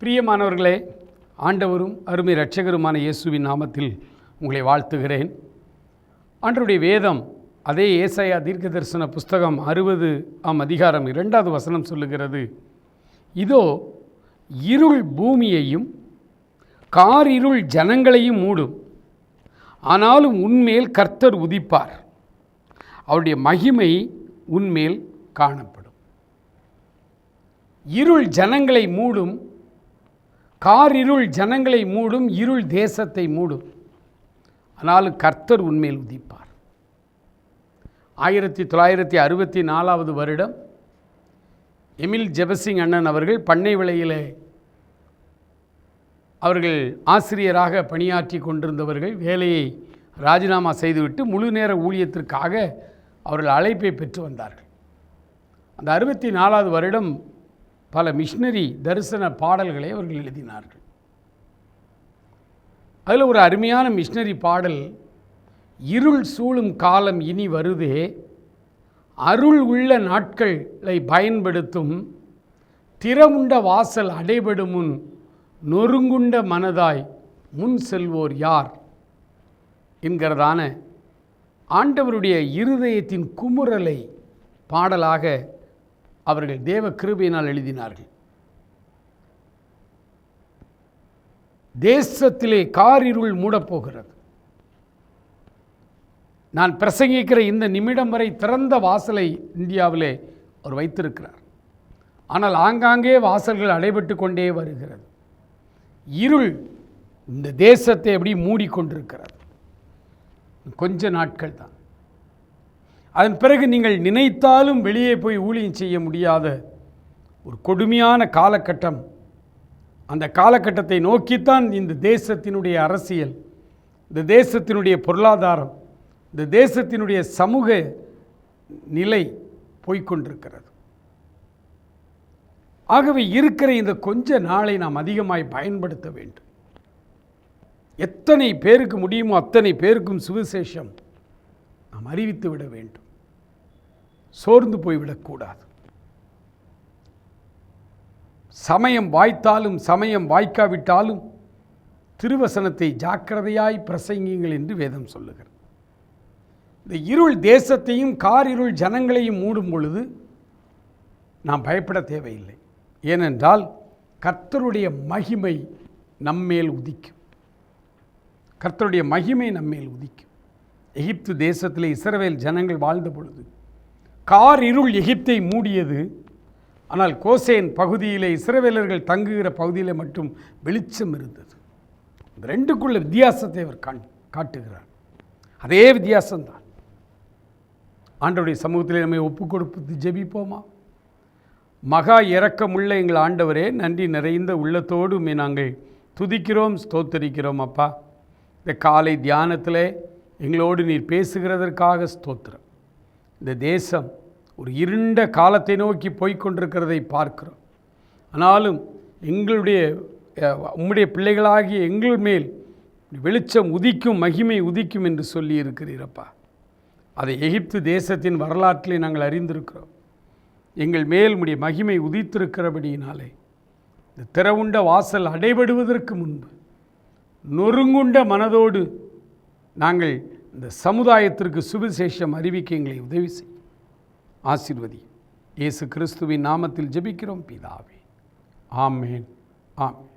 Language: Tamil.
பிரியமானவர்களே ஆண்டவரும் அருமை இரட்சகருமான இயேசுவின் நாமத்தில் உங்களை வாழ்த்துகிறேன். ஆண்டருடைய வேதம் அதே ஏசையா தீர்க்க தரிசன புஸ்தகம் அறுபது ஆம் அதிகாரம் இரண்டாவது வசனம் சொல்லுகிறது. இதோ இருள் பூமியையும் காரிருள் ஜனங்களையும் மூடும். ஆனாலும் உன்மேல் கர்த்தர் உதிப்பார். அவருடைய மகிமை உன்மேல் காணப்படும். இருள் ஜனங்களை மூடும் காரிருள் ஜனங்களை மூடும் இருள் தேசத்தை மூடும். ஆனாலும் கர்த்தர் உன்மேல் உதிப்பார். ஆயிரத்தி தொள்ளாயிரத்தி அறுபத்தி நாலாவது வருடம் எமில் ஜெபசிங் அண்ணன் அவர்கள் பண்ணை விலையிலே அவர்கள் ஆசிரியராக பணியாற்றி கொண்டிருந்தவர்கள் வேலையை ராஜினாமா செய்துவிட்டு முழு நேர ஊழியத்திற்காக அவர்கள் அழைப்பை பெற்று வந்தார்கள். அந்த அறுபத்தி நாலாவது வருடம் பல மிஷினரி தரிசன பாடல்களை அவர்கள் எழுதினார்கள். அதில் ஒரு அருமையான மிஷினரி பாடல் இருள் சூழும் காலம் இனி வருதே. அருள் உள்ள நாட்களை பயன்படுத்தும் திறமுண்ட வாசல் அடைபடும் முன் நொறுங்குண்ட மனதாய் முன் செல்வோர் யார்? என்கிறதான ஆண்டவருடைய இருதயத்தின் குமுறலை பாடலாக அவர்கள் தேவ கிருபையினால் எழுதினார்கள். தேசத்திலே காரிருள் மூடப்போகிறது. நான் பிரசங்கிக்கிற இந்த நிமிடம் வரை திறந்த வாசலை இந்தியாவிலே அவர் வைத்திருக்கிறார். ஆனால் ஆங்காங்கே வாசல்கள் அடைபட்டு கொண்டே வருகிறது. இருள் இந்த தேசத்தை எப்படி மூடிக்கொண்டிருக்கிறது. கொஞ்ச நாட்கள் தான். அதன் பிறகு நீங்கள் நினைத்தாலும் வெளியே போய் ஊழியம் செய்ய முடியாத ஒரு கொடுமையான காலகட்டம். அந்த காலகட்டத்தை நோக்கித்தான் இந்த தேசத்தினுடைய அரசியல் இந்த தேசத்தினுடைய பொருளாதாரம் இந்த தேசத்தினுடைய சமூக நிலை போய்க்கொண்டிருக்கிறது. ஆகவே இருக்கிற இந்த கொஞ்ச நாளை நாம் அதிகமாய் பயன்படுத்த வேண்டும். எத்தனை பேருக்கு முடியுமோ அத்தனை பேருக்கும் சுவிசேஷம் நாம் அறிவித்து விட வேண்டும். சோர்ந்து போய்விடக்கூடாது சமயம் வாய்த்தாலும் சமயம் வாய்க்காவிட்டாலும் திருவசனத்தை ஜாக்கிரதையாய் பிரசங்கிங்கள் என்று வேதம் சொல்லுகிறது. இந்த இருள் தேசத்தையும் கார் இருள் ஜனங்களையும் மூடும் பொழுது நாம் பயப்பட தேவையில்லை. ஏனென்றால் கர்த்தருடைய மகிமை நம்மேல் உதிக்கும். கர்த்தருடைய மகிமை நம்மேல் உதிக்கும். எகிப்து தேசத்தில் இஸ்ரவேல் ஜனங்கள் வாழ்ந்த பொழுது கார் இருள் எகிப்தை மூடியது ஆனால் கோசேன் பகுதியில் இஸ்ரவேலர்கள் தங்குகிற பகுதியில் மட்டும் வெளிச்சம் இருந்தது. இந்த ரெண்டுக்குள்ள வித்தியாசத்தை அவர் காட்டுகிறார். அதே வித்தியாசம்தான். ஆண்டவருடைய சமூகத்தில் நம்மை ஒப்பு கொடுத்து ஜெபிப்போமா? மகா இறக்கமுள்ள எங்கள் ஆண்டவரே நன்றி நிறைந்த உள்ளத்தோடு நாங்கள் துதிக்கிறோம் ஸ்தோத்தரிக்கிறோம் அப்பா. இந்த காலை தியானத்தில் எங்களோடு நீர் பேசுகிறதற்காக ஸ்தோத்திரம். இந்த தேசம் ஒரு இருண்ட காலத்தை நோக்கி போய்கொண்டிருக்கிறதை பார்க்கிறோம். ஆனாலும் எங்களுடைய உம்முடைய பிள்ளைகளாகிய எங்கள் மேல் வெளிச்சம் உதிக்கும் மகிமை உதிக்கும் என்று சொல்லி இருக்கிறீரப்பா அதை எகிப்து தேசத்தின் வரலாற்றிலே நாங்கள் அறிந்திருக்கிறோம். எங்கள் மேல் உம்முடைய மகிமை உதித்திருக்கிறபடியினாலே இந்த திறவுண்ட வாசல் அடைபடுவதற்கு முன்பு நொறுங்குண்ட மனதோடு நாங்கள் இந்த சமுதாயத்திற்கு சுவிசேஷம் அறிவிக்க எங்களை உதவி செய்யும் ஆசீர்வதி. இயேசு கிறிஸ்துவின் நாமத்தில் ஜெபிக்கிறோம் பிதாவே. ஆமேன். ஆமேன்.